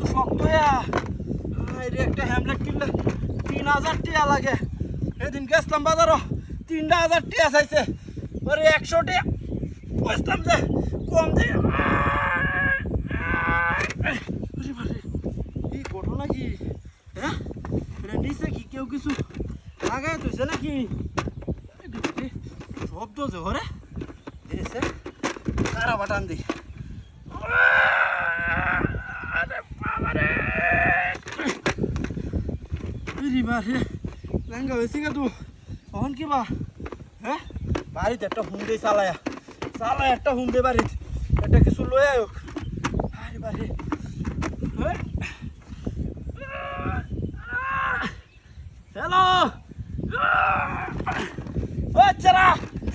দয়া রে একটা হ্যামলেট কিনলে তিন হাজার টিয়া লাগে। এদিন গেছিলাম বাজারও, তিনটা হাজার টিয়া চাইছে। ওরে একশো টিয়া। যে, কম যে এই ঘটনা কি? হ্যাঁ? কি কেউ কিছু লাগাই তুইছে নাকি? শব্দ যে ঘরে এসে কারা বাটান দি আরে বাবারে হয়েছে কে বা হ্যাঁ বাড়িতে একটা হুন্ডে চালায়া, চালায় একটা হুন্ডে বাড়িতে। একটা কিছু লয়ে আয়োক। আরে বারে হ্যালো? ও চালা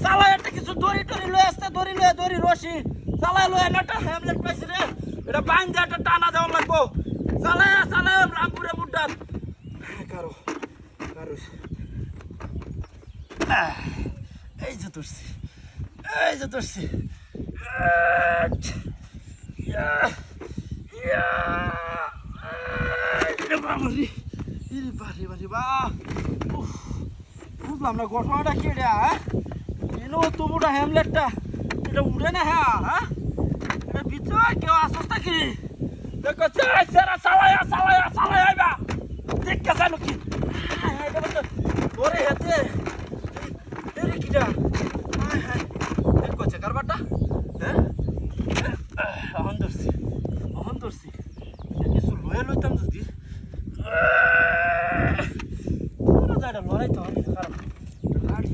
চালায় একটা কিছু দড়ি টড়ি লয়ে আসতে দড়ি লয়ে, দড়ি রশি। চালায় লয়ে একটা হ্যামলেট পাইছি রে। এটা বাইন একটা টানা দেওয়া লাগবো। চালায় চালায়, রামপুরে বুড্ডার। এই যে ধরছি, এই যে ধরছি। বুঝলাম না ঘটনাটা কি রে এনো তোমরা হ্যামলেটটা? এটা উড়ে না হ্যাঁ হ্যাঁ? এটা ভিতরে কেউ আসস নাকি? দেখো চাই সেরা সালায়া সালায়া সালায়া আইবা দেখতে জানো কি হ্যাঁ, এটা বলতো ওরে হেতে কিটা হায় কচ্ছে কারবারটা? হ্যাঁ? অহন ধরছি অহন ধরছি। কিছু লয়ে লইতাম যদি। জায়গা লড়াই তো আমি লাঠি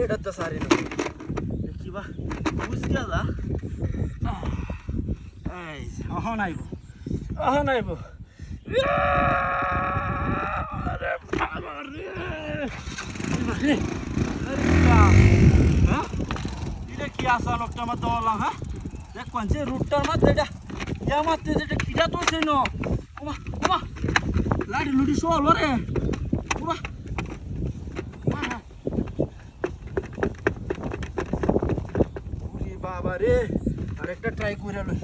এটা তো সারি না। কিবা বুঝ আরে হ্যাঁ? কি আসা লোকটা আমার দলাম হ্যাঁ? দেখ কোনছে রুটটার তো সেই ন। ওমা লাড়ি লুড়ি সল রে। ওমা ওমা বাবা রে, আরেকটা ট্রাই করে লই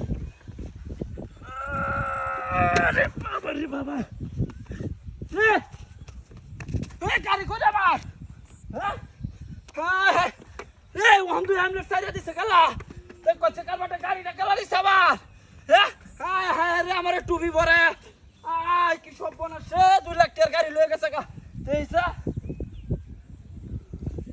আরে বাবা রে বাবা। রে গাড়ি হ্যাঁ হ্যাঁ এই ওহামদু আমলে সাইডে দিছে তে কচ্ছে কালবাটা গাড়িটা কালা দিছে আবার। হ্যাঁ হ্যাঁ রে, আমার টুপি পরে।